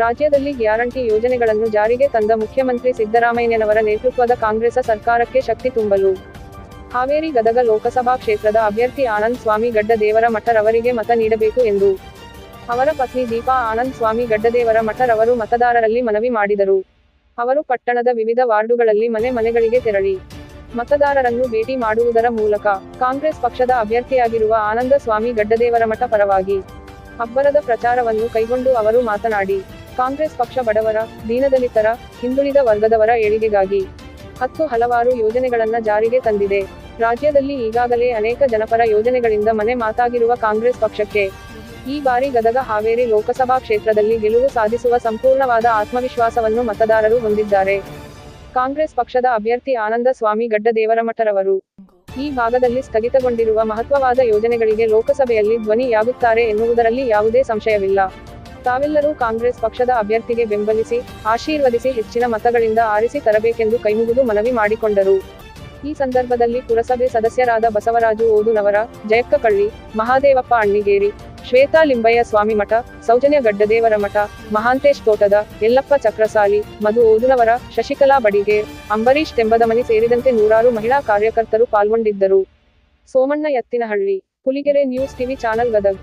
ರಾಜ್ಯದಲ್ಲಿ ಗ್ಯಾರಂಟಿ ಯೋಜನೆಗಳನ್ನು ಜಾರಿಗೆ ತಂದ ಮುಖ್ಯಮಂತ್ರಿ ಸಿದ್ದರಾಮಯ್ಯನವರ ನೇತೃತ್ವದ ಕಾಂಗ್ರೆಸ್ ಸರ್ಕಾರಕ್ಕೆ ಶಕ್ತಿ ತುಂಬಲು. ಹಾವೇರಿ ಗದಗ ಲೋಕಸಭಾ ಕ್ಷೇತ್ರದ ಅಭ್ಯರ್ಥಿ ಆನಂದ್ ಸ್ವಾಮಿ ಗಡ್ಡದೇವರ ಮಠರವರಿಗೆ ಮತ ನೀಡಬೇಕು ಎಂದು. ಅವರ ಪತ್ನಿ ದೀಪಾ ಆನಂದ್ ಸ್ವಾಮಿ ಗಡ್ಡದೇವರ ಮಠರವರು ಮತದಾರರಲ್ಲಿ ಮನವಿ ಮಾಡಿದರು. ಅವರು ಪಟ್ಟಣದ ವಿವಿಧ ವಾರ್ಡುಗಳಲ್ಲಿ ಮನೆ ಮನೆಗಳಿಗೆ ತೆರಳಿ. ಮತದಾರರನ್ನು ಭೇಟಿ ಮಾಡುವುದರ ಮೂಲಕ ಕಾಂಗ್ರೆಸ್ ಪಕ್ಷದ ಅಭ್ಯರ್ಥಿಯಾಗಿರುವ ಆನಂದ ಸ್ವಾಮಿ ಗಡ್ಡದೇವರಮಠ ಪರವಾಗಿ ಅಬ್ಬರದ ಪ್ರಚಾರವನ್ನು ಕೈಗೊಂಡು ಅವರು ಮಾತನಾಡಿ, ಕಾಂಗ್ರೆಸ್ ಪಕ್ಷ ಬಡವರ, ದೀನದಲಿತರ, ಹಿಂದುಳಿದ ವರ್ಗದವರ ಏಳಿಗೆಗಾಗಿ ಹತ್ತು ಹಲವಾರು ಯೋಜನೆಗಳನ್ನು ಜಾರಿಗೆ ತಂದಿದೆ. ರಾಜ್ಯದಲ್ಲಿ ಈಗಾಗಲೇ ಅನೇಕ ಜನಪರ ಯೋಜನೆಗಳಿಂದ ಮನೆ ಮಾತಾಗಿರುವ ಕಾಂಗ್ರೆಸ್ ಪಕ್ಷಕ್ಕೆ ಈ ಬಾರಿ ಗದಗ ಹಾವೇರಿ ಲೋಕಸಭಾ ಕ್ಷೇತ್ರದಲ್ಲಿ ಗೆಲುವು ಸಾಧಿಸುವ ಸಂಪೂರ್ಣವಾದ ಆತ್ಮವಿಶ್ವಾಸವನ್ನು ಮತದಾರರು ಹೊಂದಿದ್ದಾರೆ. ಕಾಂಗ್ರೆಸ್ ಪಕ್ಷದ ಅಭ್ಯರ್ಥಿ ಆನಂದ ಸ್ವಾಮಿ ಗಡ್ಡದೇವರಮಠರವರು. ಈ ಭಾಗದಲ್ಲಿ ಸ್ಥಗಿತಗೊಂಡಿರುವ ಮಹತ್ವವಾದ ಯೋಜನೆಗಳಿಗೆ ಲೋಕಸಭೆಯಲ್ಲಿ ಧ್ವನಿಯಾಗುತ್ತಾರೆ ಎನ್ನುವುದರಲ್ಲಿ ಯಾವುದೇ ಸಂಶಯವಿಲ್ಲ. ತಾವೆಲ್ಲರೂ ಕಾಂಗ್ರೆಸ್ ಪಕ್ಷದ ಅಭ್ಯರ್ಥಿಗೆ ಬೆಂಬಲಿಸಿ, ಆಶೀರ್ವದಿಸಿ ಹೆಚ್ಚಿನ ಮತಗಳಿಂದ ಆರಿಸಿ ತರಬೇಕೆಂದು ಕೈಮುಗಿದು ಮನವಿ ಮಾಡಿಕೊಂಡರು. ಈ ಸಂದರ್ಭದಲ್ಲಿ ಪುರಸಭೆ ಸದಸ್ಯರಾದ ಬಸವರಾಜು ಓದುನವರ, ಜಯಕ್ಕಕಳ್ಳಿ, ಮಹಾದೇವಪ್ಪ ಅಣ್ಣಿಗೇರಿ ಶ್ವೇತಾ ಲಿಂಬಯ್ಯ ಸ್ವಾಮಿ ಮಠ, ಸೌಜನ್ಯ ಗಡ್ಡದೇವರ ಮಠ, ಮಹಾಂತೇಶ್ ತೋಟದ ಯಲ್ಲಪ್ಪ ಚಕ್ರಸಾಲಿ, ಮಧು ಓದುನವರ ಶಶಿಕಲಾ ಬಡಿಗೆ ಅಂಬರೀಶ್ ತೆಂಬದಮನಿ ಸೇರಿದಂತೆ ನೂರಾರು ಮಹಿಳಾ ಕಾರ್ಯಕರ್ತರು ಪಾಲ್ಗೊಂಡಿದ್ದರು. Somanna Ettinahalli, Puligere news TV channel Gadag.